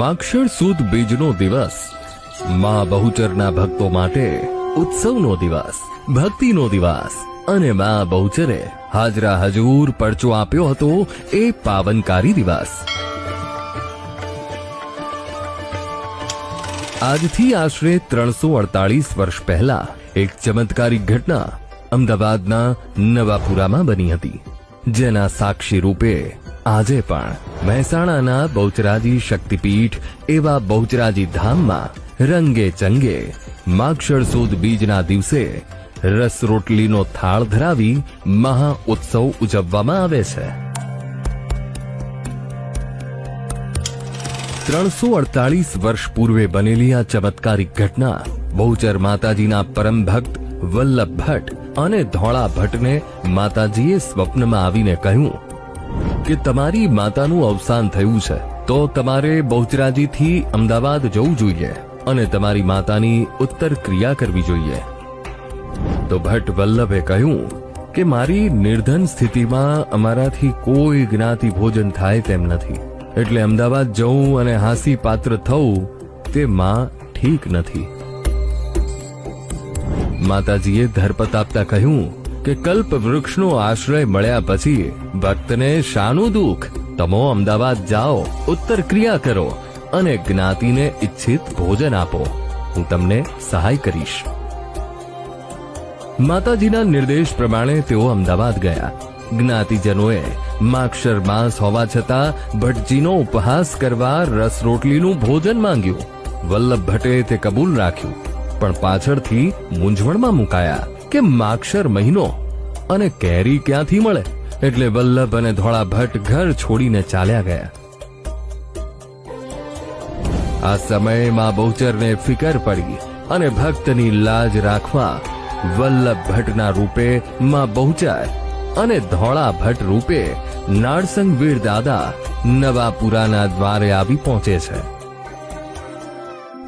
માક્ષર સુદ બીજનો દિવસ. મા બહુચરના ભક્તો માટે ઉત્સવનો દિવસ, ભક્તિનો દિવસ. અને મા બહુચરે હાજરા હજૂર પરચો આપ્યો હતો એ પાવનકારી દિવસ. આજથી આશરે ત્રણસો અડતાલીસ વર્ષ પહેલા એક ચમત્કારિક ઘટના અમદાવાદના નવાપુરામાં બની હતી, જેના સાક્ષી રૂપે આજે પણ મહેસાણાના બહુચરાજી શક્તિપીઠ એવા બહુચરાજી ધામમાં રંગે ચંગે માક્ષર સુદ બીજના દિવસે રસ રોટલીનો થાળ ધરાવી મહા ઉત્સવ ઉજવવામાં આવે છે. ત્રણસો અડતાલીસ વર્ષ પૂર્વે બનેલી આ ચમત્કારિક ઘટના બહુચર માતાજીના પરમ ભક્ત વલ્લભ ભટ્ટ અને ધોળા ભટ્ટને માતાજીએ સ્વપ્નમાં આવીને કહ્યું કે તમારી માતાનું અવસાન થયું છે, તો તમારે બહુચરાજીથી અમદાવાદ જવું જોઈએ અને તમારી માતાની ઉત્તર ક્રિયા કરવી જોઈએ. તો ભટ્ટ વલ્લભે કહ્યું કે મારી નિર્ધન સ્થિતિમાં અમારાથી કોઈ જ્ઞાતિ ભોજન થાય તેમ નથી. એટલે અમદાવાદ જવું અને હાસી પાત્ર થવું તે માં ઠીક નથી. માતાજીએ ધરપત આપતા કહ્યું કે કલ્પ વૃક્ષનો આશ્રય મળ્યા પછી ભક્તને શાનું દુઃખ? તમો અમદાવાદ જાઓ, ઉત્તર ક્રિયા કરો અને જ્ઞાતિને ઈચ્છિત ભોજન આપો. હું તમને સહાય કરીશ. માતાજીના નિર્દેશ પ્રમાણે તેઓ અમદાવાદ ગયા. જ્ઞાતિજનોએ માક્ષર માસ હોવા છતાં ભટ્ટજીનો ઉપહાસ કરવા રસ રોટલીનું ભોજન માંગ્યું. વલ્લભ ભટ્ટે તે કબૂલ રાખ્યું, પણ પાછળથી મૂંઝવણમાં મુકાયા. કે માક્ષર મહિનો અને કેરી ક્યાંથી મળે? એટલે વલ્લભ અને ધોળા ભટ્ટ ઘર છોડીને ચાલ્યા ગયા. આ સમયમાં બહુચરને ફિકર પડી અને ભક્તની લાજ રાખવા વલ્લભ ભટ્ટના રૂપે માં બહુચર અને ધોળા ભટ્ટ રૂપે નાળસંગ વીર દાદા નવાપુરાના દ્વારે આવી પહોંચે છે.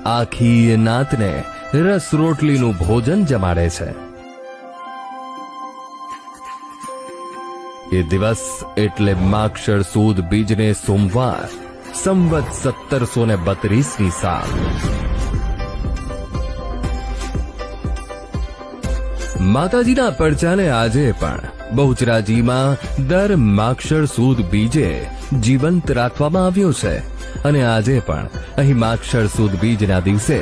આખી નાતને રસ રોટલીનું ભોજન જમાડે છે. એ દિવસ એટલે માક્ષર સુદ બીજને સોમવાર, સંવત સત્તરસો ને બત્રીસની સાલ. માતાજીના પરચાને આજે પણ બહુચરાજીમાં દર માક્ષર સુદ બીજે જીવંત રાખવામાં આવ્યો છે અને આજે પણ અહીં માક્ષર સુદ બીજના દિવસે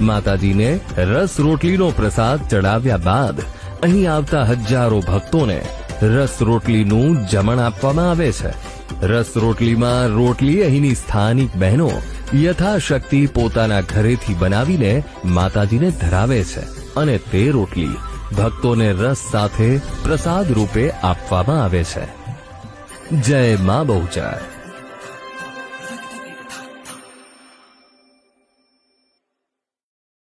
માતાજીને રસ રોટલીનો પ્રસાદ ચડાવ્યા બાદ અહીં આવતા હજારો ભક્તોને રસ રોટલીનું જમણ આપવામાં આવે છે. રસ રોટલીમાં રોટલી અહીંની સ્થાનિક બહેનો યથાશક્તિ પોતાના ઘરેથી બનાવીને માતાજીને ધરાવે છે અને તે રોટલી ભક્તોને રસ સાથે પ્રસાદ રૂપે આપવામાં આવે છે. જય મા બહુચર.